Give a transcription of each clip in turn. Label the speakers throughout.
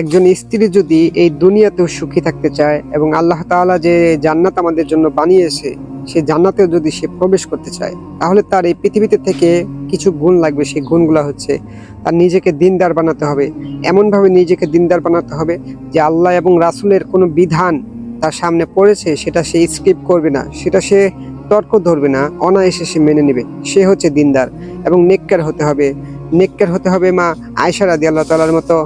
Speaker 1: একজন স্ত্রী যদি এই দুনিয়াতেও সুখী থাকতে চায় এবং আল্লাহ তাআলা যে জান্নাত আমাদের জন্য বানিয়েছে, সে জান্নাতেও যদি সে প্রবেশ করতে চায়, তাহলে তার এই পৃথিবীতে থেকে কিছু গুণ লাগবে। সেই গুণগুলো হচ্ছে তার নিজেকে দিনদার বানাতে হবে। এমনভাবে নিজেকে দিনদার বানাতে হবে যে আল্লাহ এবং রাসূলের কোনো বিধান তার সামনে পড়েছে, সেটা সে স্কিপ করবে না, সেটা সে তর্ক ধরবে না, অনায়াসে সে মেনে নেবে। সে হচ্ছে দিনদার এবং নেককার হতে হবে। নেককার হতে হবে মা আয়সা আল্লাহ তালার মতো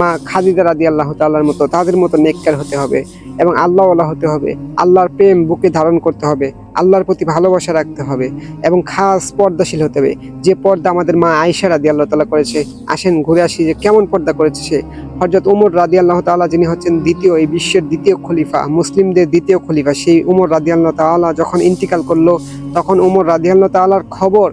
Speaker 1: মা খাদিদা রাদি আল্লাহ তাল্লার মতো তাদের মতো নেককার হতে হবে এবং আল্লাহওয়ালা হতে হবে। আল্লাহর প্রেম বুকে ধারণ করতে হবে, আল্লাহর প্রতি ভালোবাসা রাখতে হবে এবং খাস পর্দাশীল হতে হবে। যে পর্দা আমাদের মা আয়সা রাদি আল্লাহ তালা করেছে, আসেন ঘুরে আসি যে কেমন পর্দা করেছে সে। হজরত উমর রাদি আল্লাহ তাআলা যিনি হচ্ছেন দ্বিতীয়, এই বিশ্বের দ্বিতীয় খলিফা, মুসলিমদের দ্বিতীয় খলিফা, সেই উমর রাদি আল্লাহ তাআলা যখন ইন্তিকাল করল, তখন উমর রাদি আল্লাহ তাআলার খবর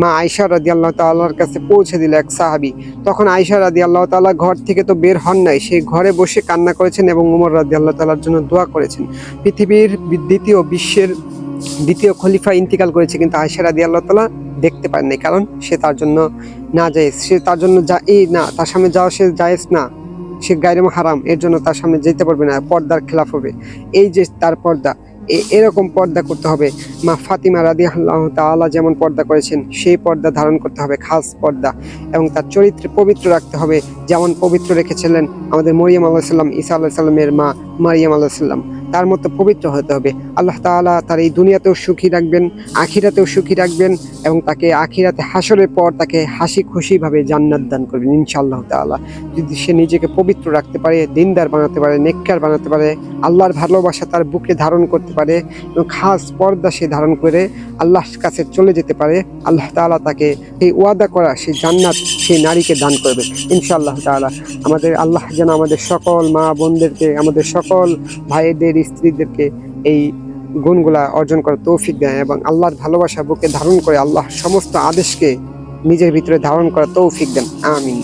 Speaker 1: মা আয়সা রাদি আল্লাহ তাআলার কাছে পৌঁছে দিল এক সাহাবি। তখন আয়সা রাদি আল্লাহ তাআলা ঘর থেকে তো বের হন নাই সেই ঘরে বসে কান্না করেছেন এবং উমর রাদি আল্লাহ তাআলার জন্য দোয়া করেছেন। পৃথিবীর দ্বিতীয় বিশ্বের দ্বিতীয় খলিফা ইন্তিকাল করেছে, কিন্তু আয়সা রাদি আল্লাহ তাআলা দেখতে পারেন নাই, কারণ সে তার জন্য না যায় সে তার জন্য যা এই না, তার সামনে যাওয়া সে জায়েজ না। সে গায়রম হারাম, এর জন্য তার সামনে যেতে পারবে না, পর্দার খেলাফ হবে। এই যে তার পর্দা এরকম পর্দা করতে হবে। মা ফাতিমা রাদি আল্লাহ তাআলা যেমন পর্দা করেছেন, সেই পর্দা ধারণ করতে হবে, খাস পর্দা। এবং তার চরিত্রে পবিত্র রাখতে হবে। যেমন পবিত্র রেখেছিলেন আমাদের মরিয়াম আল্লাহ সাল্লাম ঈসা আল্লাহ সাল্লামের মা মারিয়াম আল্লাহ সাল্লাম তার মতো পবিত্র হতে হবে। আল্লাহ তাআলা তার এই দুনিয়াতেও সুখী রাখবেন, আখিরাতেও সুখী রাখবেন এবং তাকে আখিরাতে হাসরের পর তাকে হাসি খুশিভাবে জান্নাত দান করবেন ইনশাআল্লাহ তাআলা। যদি সে নিজেকে পবিত্র রাখতে পারে, দিনদার বানাতে পারে, নেককার বানাতে পারে, আল্লাহর ভালোবাসা তার বুকে ধারণ করতে পারে এবং খাস পর্দা সে ধারণ করে আল্লাহর কাছে চলে যেতে পারে, আল্লাহ তাআলা তাকে সেই ওয়াদা করা, সেই জান্নাত সেই নারীকে দান করবে। ইনশাআল্লাহ তাআলা। আমাদের আল্লাহ যেন আমাদের সকল মা বোনদেরকে, আমাদের সকল ভাইদের, স্ত্রীদেরকে এই গুণগুলা অর্জন করার তৌফিক দেয় এবং আল্লাহর ভালোবাসা বুকে ধারণ করে আল্লাহ সমস্ত আদেশকে নিজের ভিতরে ধারণ করা তৌফিক দেন। আমিন।